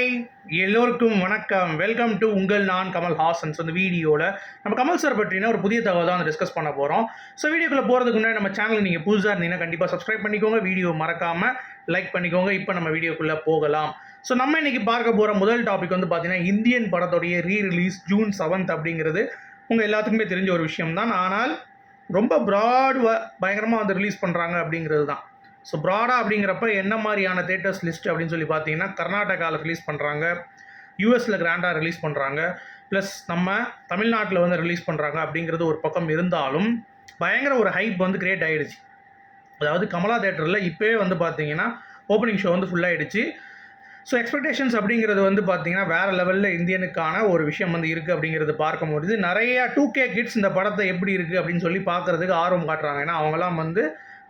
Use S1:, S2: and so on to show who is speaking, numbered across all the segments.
S1: Hi எல்லோருக்கும் வணக்கம். Welcome to உங்கள் நான் கமல் ஹாசன்ஸ் அந்த வீடியோவில் நம்ம கமல் சார் பற்றின ஒரு புதிய தகவல் தான் டிஸ்கஸ் பண்ண போகிறோம் ஸோ வீடியோக்குள்ளே போகிறதுக்கு முன்னாடி நம்ம சேனல் நீங்கள் புதுசாக இருந்தீங்கன்னா கண்டிப்பாக சப்ஸ்கிரைப் பண்ணிக்கோங்க. வீடியோ மறக்காமல் லைக் பண்ணிக்கோங்க. இப்போ நம்ம வீடியோக்குள்ளே போகலாம். ஸோ நம்ம இன்னைக்கு பார்க்க போகிற முதல் டாபிக் வந்து பார்த்தீங்கன்னா இந்தியன் படத்துடைய ரீ ரிலீஸ் ஜூன் செவன்த் அப்படிங்கிறது. உங்கள் எல்லாத்துக்குமே தெரிஞ்ச ஒரு விஷயம் தான் ஆனால் ரொம்ப ப்ராட் பயங்கரமாக வந்து ரிலீஸ் பண்ணுறாங்க அப்படிங்கிறது தான். ஸோ ப்ராடாக அப்படிங்கிறப்ப என்ன மாதிரியான தேட்டர்ஸ் லிஸ்ட் அப்படின்னு சொல்லி பார்த்தீங்கன்னா கர்நாடகாவில் ரிலீஸ் பண்ணுறாங்க யூஎஸில் கிராண்டாக ரிலீஸ் பண்ணுறாங்க ப்ளஸ் நம்ம தமிழ்நாட்டில் வந்து ரிலீஸ் பண்ணுறாங்க அப்படிங்கிறது ஒரு பக்கம் இருந்தாலும் பயங்கர ஒரு ஹைப் வந்து கிரியேட் ஆகிடுச்சு அதாவது கமலா தேட்டரில் இப்போவே வந்து பார்த்தீங்கன்னா ஓப்பனிங் ஷோ வந்து ஃபுல்லாகிடுச்சு ஸோ எக்ஸ்பெக்டேஷன்ஸ் அப்படிங்கிறது வந்து பார்த்தீங்கன்னா வேறு லெவலில் இந்தியனுக்கான ஒரு விஷயம் வந்து இருக்குது அப்படிங்கிறது பார்க்க முடியுது. நிறையா டூ கே கிட்ஸ் இந்த படத்தை எப்படி இருக்குது அப்படின்னு சொல்லி பார்க்குறதுக்கு ஆர்வம் காட்டுறாங்க. ஏன்னா அவங்களாம் வந்து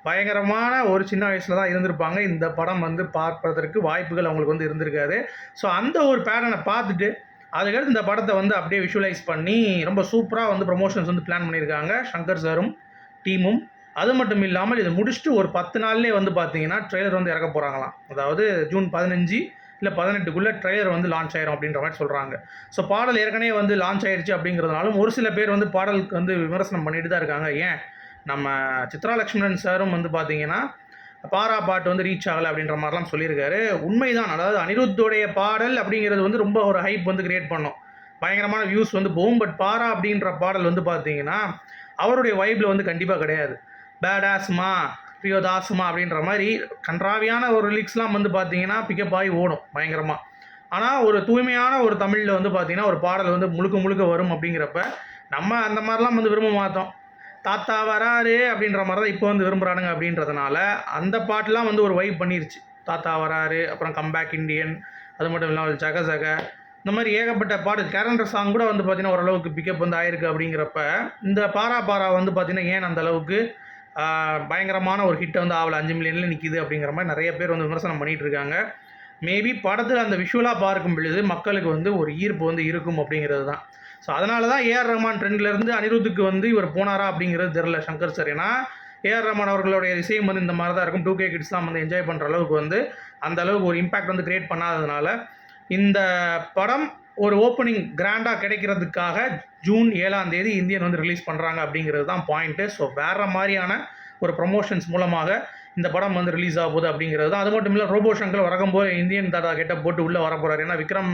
S1: பயங்கரமான ஒரு சின்ன வயசில் தான் இருந்திருப்பாங்க. இந்த படம் வந்து பார்ப்பதற்கு வாய்ப்புகள் அவங்களுக்கு வந்து இருந்திருக்காது. ஸோ அந்த ஒரு பேரனை பார்த்துட்டு அதுக்கடுத்து இந்த படத்தை வந்து அப்படியே விஷுவலைஸ் பண்ணி ரொம்ப சூப்பராக வந்து ப்ரொமோஷன்ஸ் வந்து பிளான் பண்ணியிருக்காங்க. சங்கர் சாரும் டீமும் அது மட்டும் இல்லாமல் இதை முடிச்சுட்டு ஒரு பத்து நாள்லேயே வந்து பார்த்தீங்கன்னா ட்ரெய்லர் வந்து இறக்க போகிறாங்களாம் அதாவது ஜூன் பதினஞ்சு இல்லை பதினெட்டுக்குள்ளே ட்ரெய்லர் வந்து லான்ச் ஆயிரும் அப்படின்ற மாதிரி சொல்கிறாங்க ஸோ பாடல் ஏற்கனவே வந்து லான்ச் ஆயிடுச்சு அப்படிங்கிறதுனாலும் ஒரு சில பேர் வந்து பாடலுக்கு வந்து விமர்சனம் பண்ணிட்டு தான் இருக்காங்க. ஏன்? நம்ம சித்ரா லக்ஷ்மணன் சாரும் வந்து பார்த்தீங்கன்னா பாரா பாட்டு வந்து ரீச் ஆகலை அப்படின்ற மாதிரிலாம் சொல்லியிருக்காரு. உண்மைதான். அதாவது அனிருத்தோடைய பாடல் அப்படிங்கிறது வந்து ரொம்ப ஒரு ஹைப் வந்து கிரியேட் பண்ணும். பயங்கரமான வியூஸ் வந்து போகும். பட் பாரா அப்படின்ற பாடல் வந்து பார்த்தீங்கன்னா அவருடைய வைப்பில் வந்து கண்டிப்பாக கிடையாது. பேடாஸ்மா பிரியோதாஸ்மா அப்படின்ற மாதிரி கன்றாவியான ஒரு லிரிக்ஸ்லாம் வந்து பார்த்தீங்கன்னா பிக்கப் ஆகி ஓடும் பயங்கரமாக ஆனால் ஒரு தூய்மையான ஒரு தமிழில் வந்து பார்த்தீங்கன்னா ஒரு பாடல் வந்து முழுக்க முழுக்க வரும் அப்படிங்கிறப்ப நம்ம அந்த மாதிரிலாம் வந்து விரும்ப மாட்டோம். தாத்தா வராரு அப்படின்ற மாதிரி தான் இப்போ வந்து விரும்புகிறானுங்க அப்படின்றதுனால அந்த பாட்டெலாம் வந்து ஒரு வைப் பண்ணிருச்சு. தாத்தா வராரு அப்புறம் கம்பேக் இண்டியன் அது மட்டும் இல்லாமல் ஜக ஜக. இந்த மாதிரி ஏகப்பட்ட பாட்டு கேரண்டர் சாங் கூட வந்து பார்த்தீங்கன்னா ஓரளவுக்கு பிக்கப் வந்து ஆயிருக்கு அப்படிங்கிறப்ப இந்த பாரா பாரா வந்து பார்த்தீங்கன்னா ஏன் அந்த அளவுக்கு பயங்கரமான ஒரு ஹிட் வந்து ஆகல அஞ்சு மில்லியனில் நிற்கிது அப்படிங்கிற மாதிரி நிறைய பேர் வந்து விமர்சனம் பண்ணிட்டு இருக்காங்க. மேபி படத்தில் அந்த விஷுவலாக பார்க்கும் பொழுது மக்களுக்கு வந்து ஒரு ஈர்ப்பு வந்து இருக்கும் அப்படிங்கிறது தான் ஸோ அதனால தான் ஏஆர் ரஹ்மான் ட்ரெண்ட்லேருந்து அனிருத்துக்கு வந்து இவர் போனாரா அப்படிங்கிறது தெரில சங்கர் சார் ஏன்னா ஏஆர் ரஹ்மான் அவர்களுடைய இசையும் வந்து இந்த மாதிரி தான் இருக்கும் டூ கே கிட்ஸ்லாம் வந்து என்ஜாய் பண்ணுற அளவுக்கு வந்து அந்த அளவுக்கு ஒரு இம்பாக்ட் வந்து கிரியேட் பண்ணாததுனால இந்த படம் ஒரு ஓப்பனிங் கிராண்டாக கிடைக்கிறதுக்காக ஜூன் ஏழாம் தேதி இந்தியன் வந்து ரிலீஸ் பண்ணுறாங்க அப்படிங்கிறது தான் பாயிண்ட்டு ஸோ வேறு மாதிரியான ஒரு ப்ரொமோஷன்ஸ் மூலமாக இந்த படம் வந்து ரிலீஸ் ஆகுது அப்படிங்கிறது தான். அது மட்டும் இல்லை ரோபோ சங்கர் வரக்கும்போது இந்தியன் தாத்தா கிட்ட போட்டு உள்ளே வர போகிறார் ஏன்னா விக்ரம்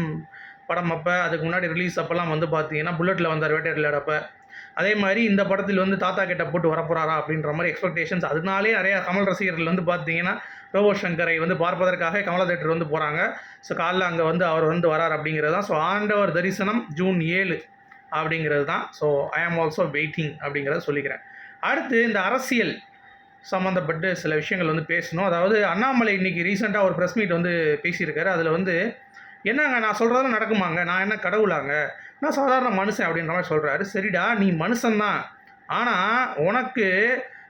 S1: படம் அப்போ அதுக்கு முன்னாடி ரிலீஸ் அப்போல்லாம் வந்து பார்த்தீங்கன்னா புல்லட்டில் வந்தார் வேட்டையாடல் விளையாடப்ப. அதே மாதிரி இந்த படத்தில் வந்து தாத்தா கிட்ட போட்டு வரப்போறாரா அப்படின்ற மாதிரி எக்ஸ்பெக்டேஷன்ஸ் அதனாலே நிறையா கமல் ரசிகர்கள் வந்து பார்த்தீங்கன்னா ரோபோ சங்கரை வந்து பார்ப்பதற்காக கமலா தேட்டர் வந்து போகிறாங்க ஸோ காலைல அங்கே வந்து அவர் வந்து வரார் அப்படிங்கிறது தான் ஸோ ஆண்டவர் தரிசனம் ஜூன் ஏழு அப்படிங்கிறது தான் ஸோ ஐ ஆம் ஆல்சோ வெயிட்டிங் அப்படிங்கிறத சொல்லிக்கிறேன். அடுத்து இந்த அரசியல் சம்மந்தப்பட்டு சில விஷயங்கள் வந்து பேசணும். அதாவது அண்ணாமலை இன்னைக்கு ரீசெண்டாக ஒரு ப்ரெஸ் மீட் வந்து பேசியிருக்காரு. அதில் வந்து என்னங்க நான் சொல்கிறதெல்லாம் நடக்குமாங்க? நான் என்ன கடவுளாங்க? நான் சாதாரண மனுஷன் அப்படின்ற மாதிரி சொல்கிறாரு சரிடா நீ மனுஷன்தான். ஆனால் உனக்கு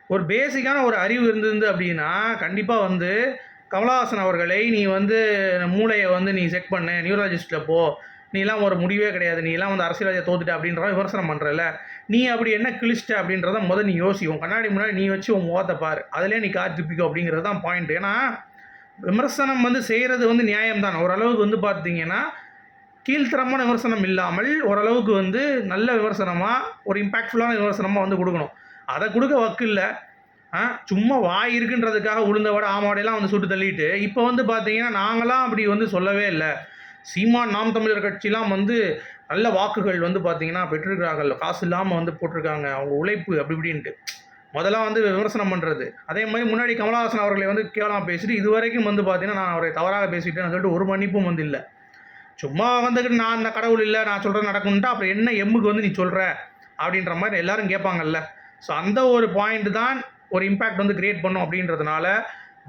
S1: ஒரு பேசிக்கான ஒரு அறிவு இருந்திருந்து அப்படின்னா கண்டிப்பாக வந்து கமலஹாசன் அவர்களை நீ வந்து மூளையை வந்து நீ செக் பண்ணு. நியூரலஜிஸ்ட்டில் போ. நீலாம் ஒரு முடிவே கிடையாது. நீலாம் வந்து அரசியல்வாதியை தோத்துட்ட அப்படின்ற விமர்சனம் பண்ணுறல நீ அப்படி என்ன கிழிச்சிட்ட அப்படின்றத முதல் நீ யோசி உன் கண்ணாடி முன்னாடி நீ வச்சு உன் முகத்தை பாரு. அதிலே நீ கார் துப்பிக்கோ அப்படிங்கிறது தான் பாயிண்ட் ஏன்னா விமர்சனம் வந்து செய்கிறது வந்து நியாயம்தான். ஓரளவுக்கு வந்து பார்த்தீங்கன்னா கீழ்த்தரமான விமர்சனம் இல்லாமல் ஓரளவுக்கு வந்து நல்ல விமர்சனமாக ஒரு இம்பாக்ட்ஃபுல்லான விமர்சனமாக வந்து கொடுக்கணும். அதை கொடுக்க வக்கு இல்லை. ஆ சும்மா வாய் இருக்குன்றதுக்காக உளுந்த வடை வந்து சுட்டு தள்ளிட்டு இப்போ வந்து பார்த்தீங்கன்னா நாங்களாம் அப்படி வந்து சொல்லவே இல்லை. சீமான் நாம் தமிழர் கட்சிலாம் வந்து நல்ல வாக்குகள் வந்து பார்த்தீங்கன்னா பெற்றிருக்கிறார்கள். காசு இல்லாமல் வந்து போட்டிருக்காங்க. அவங்க உழைப்பு அப்படி இப்படின்ட்டு. முதல்ல வந்து விமர்சனம் பண்ணுறது அதே மாதிரி முன்னாடி கமலஹாசன் அவர்களை வந்து கேவலமாக பேசிட்டு இது வரைக்கும் வந்து பார்த்தீங்கன்னா நான் அவரை தவறாக பேசிட்டேன்னு சொல்லிட்டு ஒரு மன்னிப்பும் வந்து இல்லை. சும்மா வந்துக்கிட்டு நான் அந்த கடவுள் இல்லை நான் சொல்கிறது நடக்கும்ட்டா அப்புறம் என்ன எம்முக்கு வந்து நீ சொல்கிற அப்படின்ற மாதிரி எல்லாரும் கேட்பாங்கல்ல. ஸோ அந்த ஒரு பாயிண்ட் தான் ஒரு இம்பேக்ட் வந்து கிரியேட் பண்ணும் அப்படின்றதுனால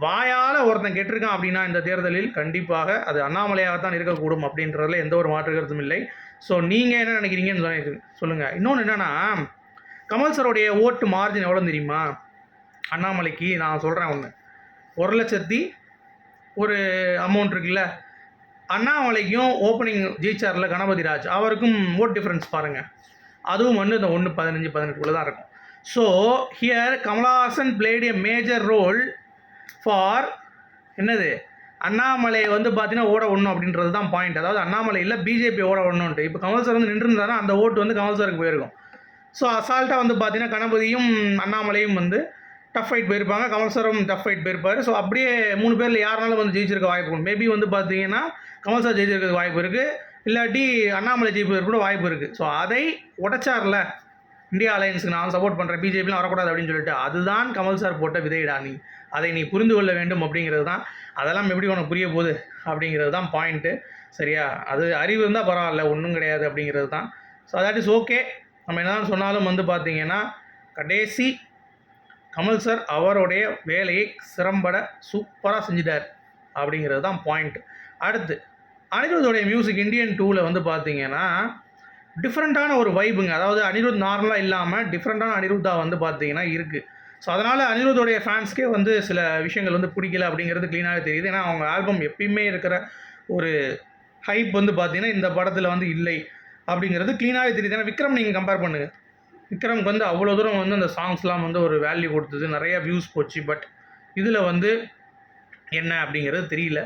S1: வாயால் ஒருத்தன் கெட்டிருக்கான் அப்படின்னா இந்த தேர்தலில் கண்டிப்பாக அது அண்ணாமலையாக தான் இருக்கக்கூடும் அப்படின்றதுல எந்த ஒரு மாற்று கருத்தும் இல்லை. ஸோ நீங்கள் என்ன நினைக்கிறீங்கன்னு சொல்லி சொல்லுங்கள் இன்னொன்று என்னென்னா கமல் சரோடைய ஓட்டு மார்ஜின் எவ்வளோ தெரியுமா? அண்ணாமலைக்கு நான் சொல்கிறேன் ஒன்று ஒரு லட்சத்தி ஒரு அமௌண்ட் இருக்குல்ல? அண்ணாமலைக்கும் ஓப்பனிங் ஜெயிச்சார்ல கணபதி ராஜ். அவருக்கும் ஓட் டிஃப்ரென்ஸ் பாருங்கள் அதுவும் வந்து இந்த ஒன்று பதினஞ்சு பதினெட்டுக்குள்ளே தான் இருக்கும். So here Kamal Haasan played a major role for என்னது? அண்ணாமலை வந்து பார்த்தீங்கன்னா ஓட ஒண்ணும் அப்படின்றது தான் பாயிண்ட் அதாவது அண்ணாமலை இல்லை பிஜேபி ஓட ஒன்றுன்ட்டு இப்போ கமல் சார் வந்து நின்றுருந்தாருன்னா அந்த ஓட்டு வந்து கமல் சாருக்கு போயிருக்கும். ஸோ அசால்ட்டாக வந்து பார்த்தீங்கன்னா கணபதியும் அண்ணாமலையும் வந்து டஃப் ஃபைட் போயிருப்பாங்க. கமல்சரும் டஃப் ஃபைட் போயிருப்பார். ஸோ அப்படியே மூணு பேரில் யாருனாலும் வந்து ஜெயிச்சிருக்க வாய்ப்பு உண்டு. மேபி வந்து பார்த்தீங்கன்னா கமல் சார் ஜெயிச்சிருக்க வாய்ப்பு இருக்குது இல்லாட்டி அண்ணாமலை ஜெயிப்பதற்கு கூட வாய்ப்பு இருக்குது ஸோ அதை உடைச்சார்ல. இந்தியா அலையன்ஸுக்கு நான் சப்போர்ட் பண்ணுறேன் பிஜேபிலாம் வரக்கூடாது அப்படின்னு சொல்லிட்டு அதுதான் கமல் சார் போட்ட விதையிடா நீ. அதை நீ புரிந்து கொள்ள வேண்டும் அப்படிங்கிறது தான் அதெல்லாம் எப்படி உனக்கு புரிய போகுது அப்படிங்கிறது தான் பாயிண்ட்டு சரியா? அது அறிவு இருந்தால் பரவாயில்ல. ஒன்றும் கிடையாது அப்படிங்கிறது தான் ஸோ தட் இஸ் ஓகே நம்ம என்னதான் சொன்னாலும் வந்து பார்த்தீங்கன்னா கடைசி கமல் சார் அவருடைய வேலையை சிறம்பட சூப்பராக செஞ்சிட்டார் அப்படிங்கிறது தான் பாயிண்ட் அடுத்து அனிருத்தோடைய மியூசிக் இண்டியன் டூவில் வந்து பார்த்தீங்கன்னா டிஃப்ரெண்ட்டான ஒரு வைபுங்க அதாவது அனிருத் நார்மலாக இல்லாமல் டிஃப்ரெண்ட்டான அனிருத்தா வந்து பார்த்தீங்கன்னா இருக்குது ஸோ அதனால் அனிருத்தோடைய ஃபேன்ஸ்க்கே வந்து சில விஷயங்கள் வந்து பிடிக்கல அப்படிங்கிறது க்ளீனாகவே தெரியுது. ஏன்னா அவங்க ஆல்பம் எப்பயுமே இருக்கிற ஒரு ஹைப் வந்து பார்த்திங்கன்னா இந்த படத்தில் வந்து இல்லை. அப்படிங்கிறது க்ளீனாகவே தெரியுது. ஏன்னா விக்ரம் நீங்கள் கம்பேர் பண்ணுங்கள் விக்ரம்க்கு வந்து அவ்வளோ தூரம் வந்து அந்த சாங்ஸ்லாம் வந்து ஒரு வேல்யூ கொடுத்தது. நிறைய வியூஸ் போச்சு. பட் இதில் வந்து என்ன அப்படிங்கிறது தெரியல.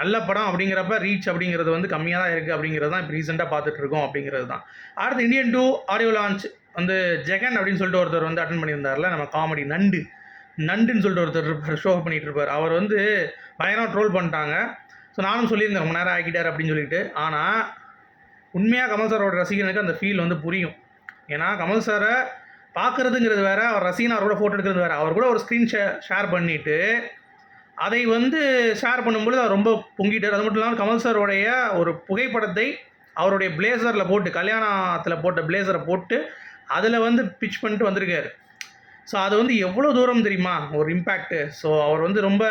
S1: நல்ல படம் அப்படிங்கிறப்ப ரீச் அப்படிங்கிறது வந்து கம்மியாக தான் இருக்குது அப்படிங்கிறது தான் இப்போ ரீசெண்டாக பார்த்துட்ருக்கோம் அப்படிங்கிறது தான். அடுத்து இந்தியன் டூ ஆடியோ லான்ச் வந்து ஜெகன் அப்படின்னு சொல்லிட்டு ஒருத்தர் வந்து அட்டன் பண்ணியிருந்தார்ல நம்ம காமெடி நண்டு. நண்டுன்னு சொல்லிட்டு ஒருத்தர் இருப்பார். ஷோ பண்ணிகிட்டு இருப்பார். அவர் வந்து பயங்கரமாக ட்ரோல் பண்ணிட்டாங்க. ஸோ நானும் சொல்லியிருந்தேன் ரொம்ப நேரம் ஆக்கிட்டார் அப்படின்னு சொல்லிட்டு. ஆனால் உண்மையாக கமல் சாரோட ரசிகனுக்கு அந்த ஃபீல் வந்து புரியும். ஏன்னா கமல் சாரை பார்க்குறதுங்கிறது வேற அவர் ரசிகன் அவரோட ஃபோட்டோ எடுக்கிறது வேற. அவர் கூட ஒரு ஸ்க்ரீன் ஷே ஷேர் பண்ணிவிட்டு அதை வந்து ஷேர் பண்ணும்பொழுது அவர் ரொம்ப பொங்கிட்டார். அது மட்டும் இல்லாமல் கமல் சாரோடைய ஒரு புகைப்படத்தை அவருடைய பிளேசரில் போட்டு கல்யாணத்தில் போட்ட பிளேசரை போட்டு அதில் வந்து பிச் பண்ணிட்டு வந்திருக்காரு. ஸோ அது வந்து எவ்வளோ தூரம் தெரியுமா? ஒரு இம்பேக்ட்டு ஸோ அவர் வந்து ரொம்ப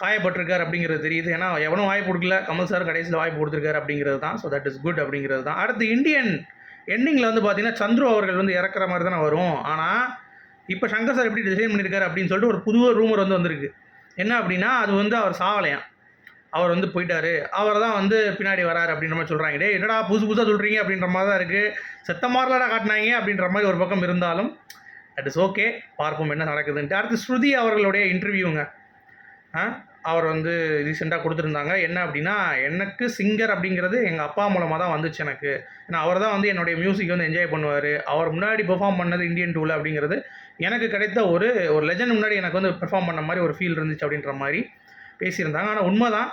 S1: காயப்பட்டிருக்கார் அப்படிங்கிறது தெரியுது. ஏன்னா எவனும் வாய்ப்பு கொடுக்கல. கமல் சார் கடைசியில் வாய்ப்பு கொடுத்துருக்காரு அப்படிங்கிறது தான். ஸோ தட் இஸ் குட் அப்படிங்கிறது தான். அடுத்து இந்தியன் எண்டிங்கில் வந்து பார்த்தீங்கன்னா சந்துரு அவர்கள் வந்து இறக்குற மாதிரி தானே வரும். ஆனால் இப்போ சங்கர் சார் எப்படி டிசைன் பண்ணியிருக்காரு அப்படின்னு சொல்லிட்டு ஒரு புது ரூமர் வந்து வந்திருக்கு. என்ன அப்படின்னா அது வந்து அவர் சாவலையாம். அவர் வந்து போயிட்டாரு. அவர் தான் வந்து பின்னாடி வராரு அப்படின்ற மாதிரி சொல்கிறாங்க டே என்னடா புதுசு புதுசாக சொல்கிறீங்க அப்படின்ற மாதிரி தான் இருக்குது செத்த மாதிரிலடா காட்டினாங்க அப்படின்ற மாதிரி ஒரு பக்கம் இருந்தாலும் அட் இஸ் ஓகே பார்ப்போம் என்ன நடக்குதுன்ட்டு. அடுத்து ஸ்ருதி அவர்களுடைய இன்டர்வியூங்க ஆ? அவர் வந்து ரீசெண்டாக கொடுத்துருந்தாங்க. என்ன அப்படின்னா எனக்கு சிங்கர் அப்படிங்கிறது எங்கள் அப்பா மூலமாக தான் வந்துச்சு எனக்கு. ஏன்னா அவர் தான் வந்து என்னுடைய மியூசிக் வந்து என்ஜாய் பண்ணுவார். அவர் முன்னாடி பெர்ஃபார்ம் பண்ணது இந்தியன் டூவில் அப்படிங்கிறது எனக்கு கிடைத்த ஒரு ஒரு லெஜண்ட் முன்னாடி எனக்கு வந்து பெர்ஃபார்ம் பண்ண மாதிரி ஒரு ஃபீல் இருந்துச்சு அப்படின்ற மாதிரி பேசியிருந்தாங்க. ஆனால் உண்மை தான்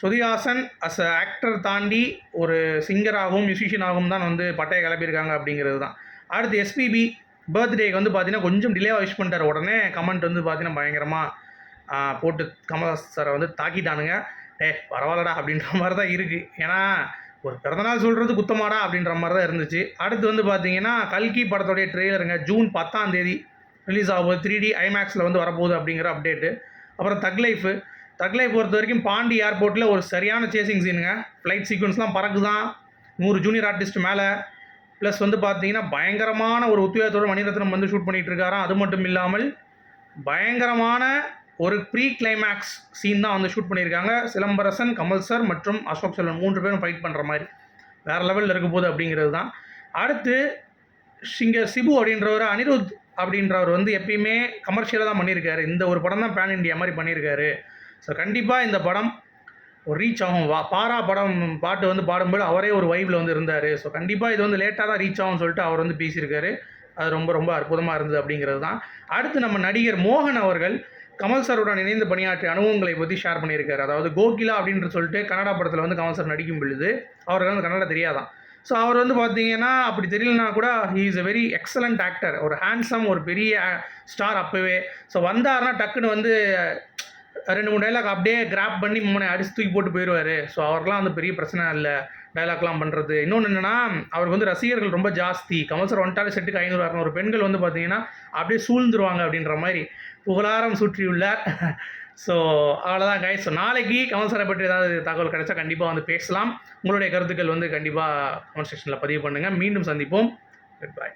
S1: சுதிஹாசன் அஸ் அ ஆக்டர் தாண்டி ஒரு சிங்கராகவும் மியூசிஷியனாகவும் தான் வந்து பட்டையை கிளப்பியிருக்காங்க அப்படிங்கிறது தான். அடுத்து எஸ்பிபி பர்த்டேக்கு வந்து பார்த்தீங்கன்னா கொஞ்சம் டிலே விஷ் பண்ணிட்டார். உடனே கமெண்ட் வந்து பார்த்தீங்கன்னா பயங்கரமாக போட்டு கமல்ஹாஸ் சாரை வந்து தாக்கிட்டானுங்க. ஏ பரவாயில்லடா அப்படின்ற மாதிரி தான் இருக்குது ஏன்னா ஒரு பிறந்தநாள் சொல்கிறது குத்தமாடா அப்படின்ற மாதிரி தான் இருந்துச்சு. அடுத்து வந்து பார்த்தீங்கன்னா கல்கி படத்துடைய ட்ரெய்லருங்க ஜூன் பத்தாம் தேதி ரிலீஸ் ஆகும்போது த்ரீ டி ஐமேக்ஸில் வந்து வரப்போகுது அப்படிங்கிற அப்டேட்டு அப்புறம் தக் லைஃபு தக் லைஃப் பொறுத்த வரைக்கும் பாண்டி ஏர்போர்ட்டில் ஒரு சரியான சேசிங் சீனுங்க ஃப்ளைட் சீக்வன்ஸ்லாம் பறக்குதான். நூறு ஜூனியர் ஆர்டிஸ்ட் மேலே. ப்ளஸ் வந்து பார்த்தீங்கன்னா பயங்கரமான ஒரு உத்வேகத்தோடு மணிரத்னம் வந்து ஷூட் பண்ணிகிட்டு இருக்காராம். அது மட்டும் இல்லாமல் பயங்கரமான ஒரு ப்ரீ கிளைமேக்ஸ் சீன் தான் வந்து ஷூட் பண்ணியிருக்காங்க. சிலம்பரசன் கமல் சார் மற்றும் அசோக் செல்வன் மூன்று பேரும் ஃபைட் பண்ணுற மாதிரி. வேறு லெவலில் இருக்க போகுது அப்படிங்கிறது தான். அடுத்து இங்கே சிபு அப்படின்றவர் அனிருத் அப்படின்றவர் வந்து எப்பயுமே கமர்ஷியலாக தான் பண்ணியிருக்காரு. இந்த ஒரு படம் தான் பேன் இண்டியா மாதிரி பண்ணியிருக்காரு. ஸோ கண்டிப்பாக இந்த படம் ஒரு ரீச் ஆகும். வா பாரா படம் பாட்டு வந்து பாடும்போது அவரே ஒரு வைப்பில் வந்து இருந்தார். ஸோ கண்டிப்பாக இது வந்து லேட்டாக தான் ரீச் ஆகும்னு சொல்லிட்டு அவர் வந்து பேசியிருக்காரு. அது ரொம்ப ரொம்ப அற்புதமாக இருந்தது அப்படிங்கிறது தான். அடுத்து நம்ம நடிகர் மோகன் அவர்கள் கமல் சாருடன் இணைந்து பணியாற்றிய அனுபவங்களை பற்றி ஷேர் பண்ணியிருக்காரு. அதாவது கோகிலா அப்படின்ற சொல்லிட்டு கன்னடா படத்தில் வந்து கமல் சார் நடிக்கும் பொழுது அவருக்கு வந்து கன்னடா தெரியாதான். ஸோ அவர் வந்து பார்த்தீங்கன்னா அப்படி தெரியலனா கூட he is a very excellent actor ஒரு ஹேண்ட்ஸம் ஒரு பெரிய ஸ்டார் அப்போவே. ஸோ வந்தாருன்னா டக்குன்னு வந்து ரெண்டு மூணு டைலாக் அப்படியே கிராப் பண்ணி மூணு அடிச்சு தூக்கி போட்டு போயிடுவார் ஸோ அவர்லாம் வந்து பெரிய பிரச்சனை இல்லை. டைலாக்லாம் பண்ணுறது இன்னொன்று என்னென்னா அவருக்கு வந்து ரசிகர்கள் ரொம்ப ஜாஸ்தி. கமல் சார் வந்துட்டாலே செட்டுக்கு ஐநூறு அறநூறு பெண்கள் வந்து பார்த்தீங்கன்னா அப்படியே சூழ்ந்துருவாங்க அப்படின்ற மாதிரி புகழாரம் சுற்றியுள்ளார் ஸோ அவ்வளோதான் கைஸ் ஸோ நாளைக்கு கமல் சாரை பற்றி ஏதாவது தகவல் கிடைச்சா கண்டிப்பாக வந்து பேசலாம். உங்களுடைய கருத்துக்கள் வந்து கண்டிப்பாக கமெண்ட் செக்ஷனில் பதிவு பண்ணுங்கள் மீண்டும் சந்திப்போம். குட் பாய்